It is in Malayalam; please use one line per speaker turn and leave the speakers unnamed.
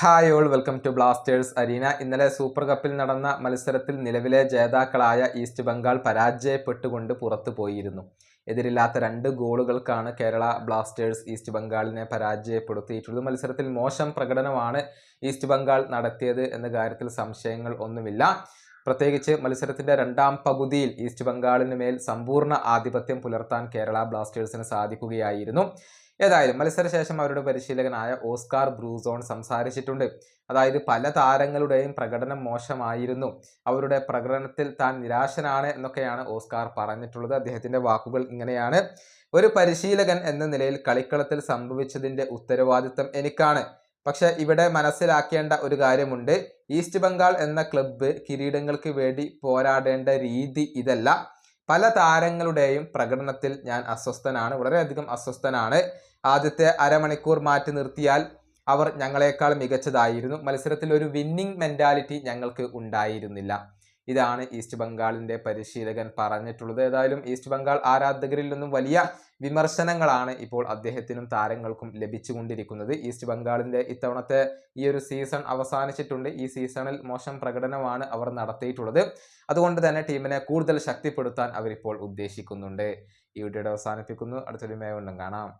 Hi all welcome to Blasters arena ഇന്നലെ സൂപ്പർ കപ്പിൽ നടന്ന മത്സരത്തിൽ നിലവിലെ ജേതാക്കളായ ഈസ്റ്റ് ബംഗാൾ പരാജയപ്പെട്ടുകൊണ്ട് പുറത്തു പോയിരുന്നു. എതിരില്ലാത്ത രണ്ട് ഗോളുകൾക്കാണ് കേരള ബ്ലാസ്റ്റേഴ്സ് ഈസ്റ്റ് ബംഗാളിനെ പരാജയപ്പെടുത്തിയിട്ടുള്ളത്. മത്സരത്തിൽ മോശം പ്രകടനമാണ് ഈസ്റ്റ് ബംഗാൾ നടത്തിയത് എന്ന കാര്യത്തിൽ സംശയങ്ങൾ ഒന്നുമില്ല. പ്രത്യേകിച്ച് മത്സരത്തിന്റെ രണ്ടാം പകുതിയിൽ ഈസ്റ്റ് ബംഗാളിന് മേൽ സമ്പൂർണ ആധിപത്യം പുലർത്താൻ കേരള ബ്ലാസ്റ്റേഴ്സിന് സാധിക്കുകയായിരുന്നു. ഏതായാലും മത്സരശേഷം അവരുടെ പരിശീലകനായ ഓസ്കാർ ബ്രൂസോൺ സംസാരിച്ചിട്ടുണ്ട്. അതായത് പല താരങ്ങളുടെയും പ്രകടനം മോശമായിരുന്നു. അവരുടെ പ്രകടനത്തിൽ താൻ നിരാശനാണ് എന്നൊക്കെയാണ് ഓസ്കാർ പറഞ്ഞിട്ടുള്ളത്. അദ്ദേഹത്തിന്റെ വാക്കുകൾ ഇങ്ങനെയാണ്. ഒരു പരിശീലകൻ എന്ന നിലയിൽ കളിക്കളത്തിൽ സംഭവിച്ചതിന്റെ ഉത്തരവാദിത്തം എനിക്കാണ്. പക്ഷെ ഇവിടെ മനസ്സിലാക്കേണ്ട ഒരു കാര്യമുണ്ട്. ഈസ്റ്റ് ബംഗാൾ എന്ന ക്ലബ്ബ് കിരീടങ്ങൾക്ക് വേണ്ടി പോരാടേണ്ട രീതി ഇതല്ല. പല താരങ്ങളുടെയും പ്രകടനത്തിൽ ഞാൻ അസ്വസ്ഥനാണ്. വളരെയധികം അസ്വസ്ഥനാണ്. ആദ്യത്തെ അരമണിക്കൂർ മാറ്റി നിർത്തിയാൽ അവർ ഞങ്ങളെക്കാൾ മികച്ചതായിരുന്നു. മത്സരത്തിൽ ഒരു വിന്നിംഗ് മെന്റാലിറ്റി ഞങ്ങൾക്ക് ഉണ്ടായിരുന്നില്ല. ഇതാണ് ഈസ്റ്റ് ബംഗാളിന്റെ പരിശീലകൻ പറഞ്ഞിട്ടുള്ളത്. ഏതായാലും ഈസ്റ്റ് ബംഗാൾ ആരാധകരിൽ നിന്നും വലിയ വിമർശനങ്ങളാണ് ഇപ്പോൾ അദ്ദേഹത്തിനും താരങ്ങൾക്കും ലഭിച്ചുകൊണ്ടിരിക്കുന്നത്. ഈസ്റ്റ് ബംഗാളിന്റെ ഇത്തവണത്തെ ഈ ഒരു സീസൺ അവസാനിച്ചിട്ടുണ്ട്. ഈ സീസണിൽ മോശം പ്രകടനമാണ് അവർ നടത്തിയിട്ടുള്ളത്. അതുകൊണ്ട് തന്നെ ടീമിനെ കൂടുതൽ ശക്തിപ്പെടുത്താൻ അവരിപ്പോൾ ഉദ്ദേശിക്കുന്നുണ്ട്. ഈ വീഡിയോയുടെ അവസാനിപ്പിക്കുന്നു. അടുത്തൊരു മേവുണ്ടും കാണാം.